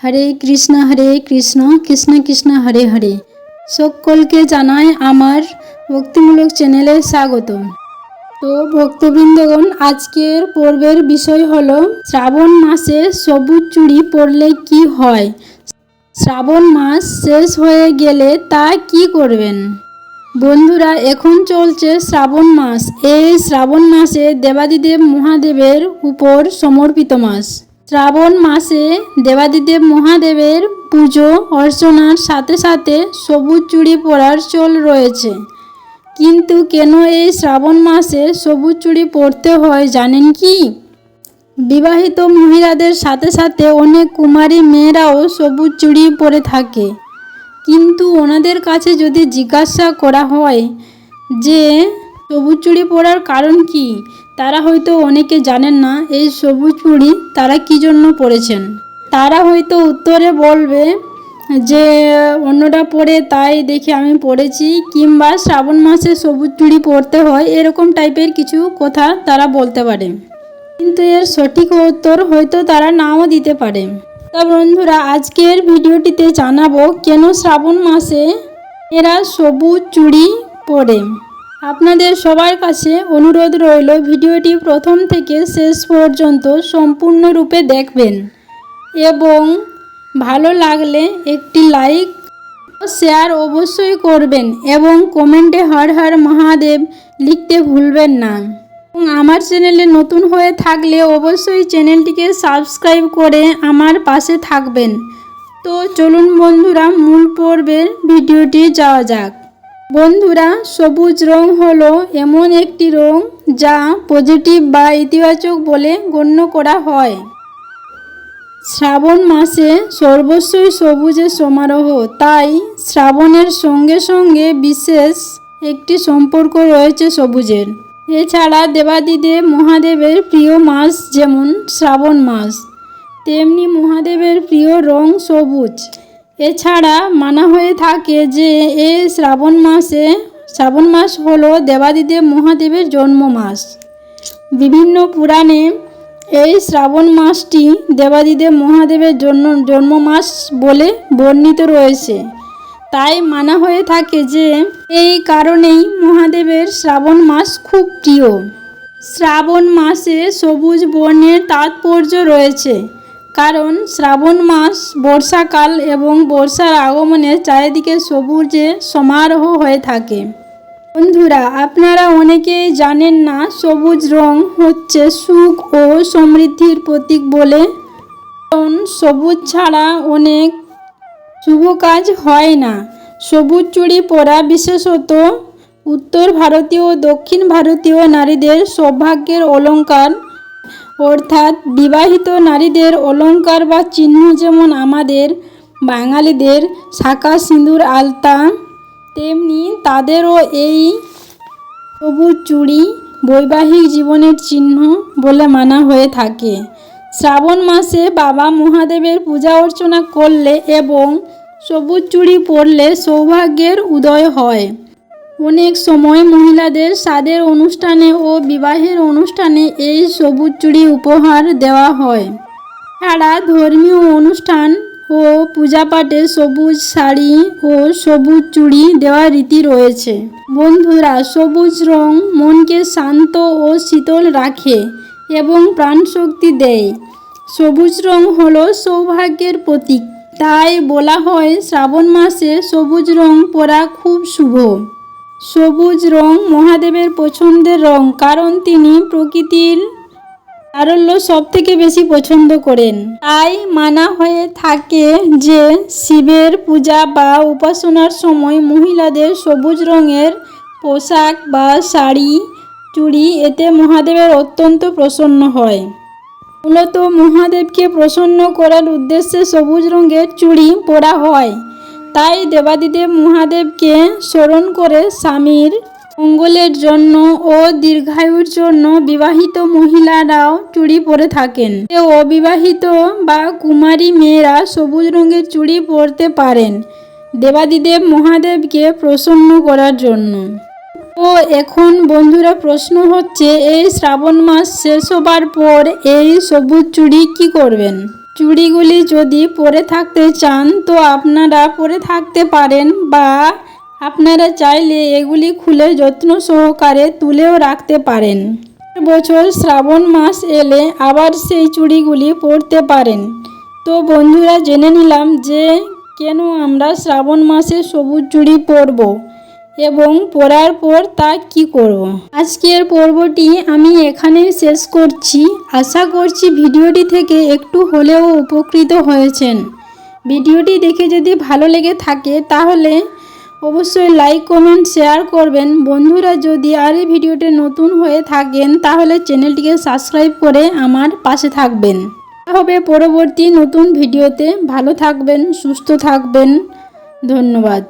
হরে কৃষ্ণ হরে কৃষ্ণ কৃষ্ণ কৃষ্ণ, হরে হরে। সকলকে জানাই আমার ভক্তিমূলক চ্যানেলে স্বাগত তো ভক্তবৃন্দগণ, আজকের পর্বের বিষয় হলো, শ্রাবণ মাসে সবুজ চুড়ি পরলে কি হয়? শ্রাবণ মাস শেষ হয়ে গেলে তা কি করবেন? বন্ধুরা, এখন চলছে শ্রাবণ মাস। এই শ্রাবণ মাসে দেবাদিদেব মহাদেবের উপর সমর্পিত মাস। শ্রাবণ মাসে দেবাদিদেব মহাদেবের পুজো অর্চনার সাথে সাথে সবুজ চুড়ি পরার চল রয়েছে। কিন্তু কেন এই শ্রাবণ মাসে সবুজ চুড়ি পরতে হয় জানেন কি? বিবাহিত মহিলাদের সাথে সাথে অনেক কুমারী মেয়েরাও সবুজ চুড়ি পরে থাকে। কিন্তু ওনাদের কাছে যদি জিজ্ঞাসা করা হয় যে সবুজ চুড়ি পরার কারণ কি তারা হয়তো অনেকে জানেন না, এই সবুজ চুড়ি তারা কি জন্য পরেছেন তারা হয়তো উত্তরে বলবে যে অন্যটা পরে তাই দেখে আমি পড়েছি, কিংবা শ্রাবণ মাসে সবুজ চুড়ি পরতে হয়, এরকম টাইপের কিছু কথা তারা বলতে পারে। কিন্তু এর সঠিক উত্তর হয়তো তারা নাও দিতে পারে। তা বন্ধুরা, আজকের ভিডিওটিতে জানাব কেন শ্রাবণ মাসে এরা সবুজ চুড়ি পরে আপনাদের সবার কাছে অনুরোধ রইল ভিডিওটি প্রথম থেকে শেষ পর্যন্ত সম্পূর্ণরূপে দেখবেন। এবং ভালো লাগলে একটি লাইক শেয়ার অবশ্যই করবেন এবং কমেন্টে হর হর মহাদেব লিখতে ভুলবেন না। এবং আমার চ্যানেলে নতুন হয়ে থাকলে অবশ্যই চ্যানেলটিকে সাবস্ক্রাইব করে আমার পাশে থাকবেন। তো চলুন বন্ধুরা, মূল পর্বের ভিডিওটি যাওয়া যাক। বন্ধুরা, সবুজ রং হলো এমন একটি রং যা পজিটিভ বা ইতিবাচক বলে গণ্য করা হয়। শ্রাবণ মাসে সর্বস্বই সবুজের সমারোহ, তাই শ্রাবণের সঙ্গে সঙ্গে বিশেষ একটি সম্পর্ক রয়েছে সবুজের। এছাড়া দেবাদিদেব মহাদেবের প্রিয় মাস যেমন শ্রাবণ মাস, তেমনি মহাদেবের প্রিয় রং সবুজ। এছাড়া মানা হয়ে থাকে যে এই শ্রাবণ মাসে, শ্রাবণ মাস হলো দেবাদিদেব মহাদেবের জন্ম মাস। বিভিন্ন পুরাণে এই শ্রাবণ মাসটি দেবাদিদেব মহাদেবের জন্য জন্ম মাস বলে বর্ণিত রয়েছে। তাই মানা হয়ে থাকে যে এই কারণেই মহাদেবের শ্রাবণ মাস খুব প্রিয়। শ্রাবণ মাসে সবুজ বর্ণের তাৎপর্য রয়েছে। কারণ শ্রাবণ মাস বর্ষাকাল এবং বর্ষার আগমনে চারিদিকে সবুজে সমারোহ হয়ে থাকে। বন্ধুরা, আপনারা অনেকেই জানেন না সবুজ রং হচ্ছে সুখ ও সমৃদ্ধির প্রতীক বলে। কারণ সবুজ ছাড়া অনেক শুভ কাজ হয় না। সবুজ চুড়ি পরা বিশেষত উত্তর ভারতীয় ও দক্ষিণ ভারতীয় নারীদের সৌভাগ্যের অলংকার অর্থাৎ বিবাহিত নারীদের অলঙ্কার বা চিহ্ন যেমন আমাদের বাঙালিদের শাঁখা সিঁদুর, আলতা, তেমনি তাদেরও এই সবুজ চুড়ি বৈবাহিক জীবনের চিহ্ন বলে মানা হয়ে থাকে। শ্রাবণ মাসে বাবা মহাদেবের পূজা অর্চনা করলে এবং সবুজ চুড়ি পরলে সৌভাগ্যের উদয় হয়। অনেক সময় মহিলাদের স্বাদের অনুষ্ঠানে ও বিবাহের অনুষ্ঠানে এই সবুজ চুড়ি উপহার দেওয়া হয়। ছাড়া ধর্মীয় অনুষ্ঠান ও পূজাপাঠে সবুজ শাড়ি ও সবুজ চুড়ি দেওয়ার রীতি রয়েছে। বন্ধুরা, সবুজ রং মনকে শান্ত ও শীতল রাখে এবং প্রাণশক্তি দেয়। সবুজ রং হলো সৌভাগ্যের প্রতীক। তাই বলা হয় শ্রাবণ মাসে সবুজ রং পরা খুব শুভ। সবুজ রং মহাদেবের পছন্দের রং, কারণ তিনি প্রকৃতির তারল্য সব থেকে বেশি পছন্দ করেন। তাই মানা হয়ে থাকে যে শিবের পূজা বা উপাসনার সময় মহিলাদের সবুজ রঙের পোশাক বা শাড়ি, চুড়ি, এতে মহাদেবের অত্যন্ত প্রসন্ন হয়। মূলত মহাদেবকে প্রসন্ন করার উদ্দেশ্যে সবুজ রঙের চুড়ি পরা হয়। তাই দেবাদিদেব মহাদেবকে স্মরণ করে স্বামীর মঙ্গলের জন্য ও দীর্ঘায়ুর জন্য বিবাহিত মহিলারাও চুড়ি পরে থাকেন। অবিবাহিত বা কুমারী মেয়েরা সবুজ রঙের চুড়ি পরতে পারেন দেবাদিদেব মহাদেবকে প্রসন্ন করার জন্য। তো এখন বন্ধুরা প্রশ্ন হচ্ছে, এই শ্রাবণ মাস শেষ হবার পর এই সবুজ চুড়ি কি করবেন? চুড়িগুলি যদি পরে থাকতে চান, তো আপনারা পরে থাকতে পারেন বা আপনারা চাইলে এগুলি খুলে যত্ন সহকারে তুলেও রাখতে পারেন। বছর শ্রাবণ মাস এলে আবার সেই চুড়িগুলি পরতে পারেন। তো বন্ধুরা, জেনে নিলাম যে কেন আমরা শ্রাবণ মাসে সবুজ চুড়ি পরব। এবং পড়ার পর তা কি করব। আজকের পর্বটি আমি এখানেই শেষ করছি। আশা করছি ভিডিওটি থেকে একটু হলেও উপকৃত হয়েছেন। ভিডিওটি দেখে যদি ভালো লেগে থাকে তাহলে অবশ্যই লাইক, কমেন্ট, শেয়ার করবেন। বন্ধুরা, যদি আর এই ভিডিওটি নতুন হয়ে থাকেন তাহলে চ্যানেলটিকে সাবস্ক্রাইব করে আমার পাশে থাকবেন। হবে পরবর্তী নতুন ভিডিওতে। ভালো থাকবেন, সুস্থ থাকবেন। ধন্যবাদ।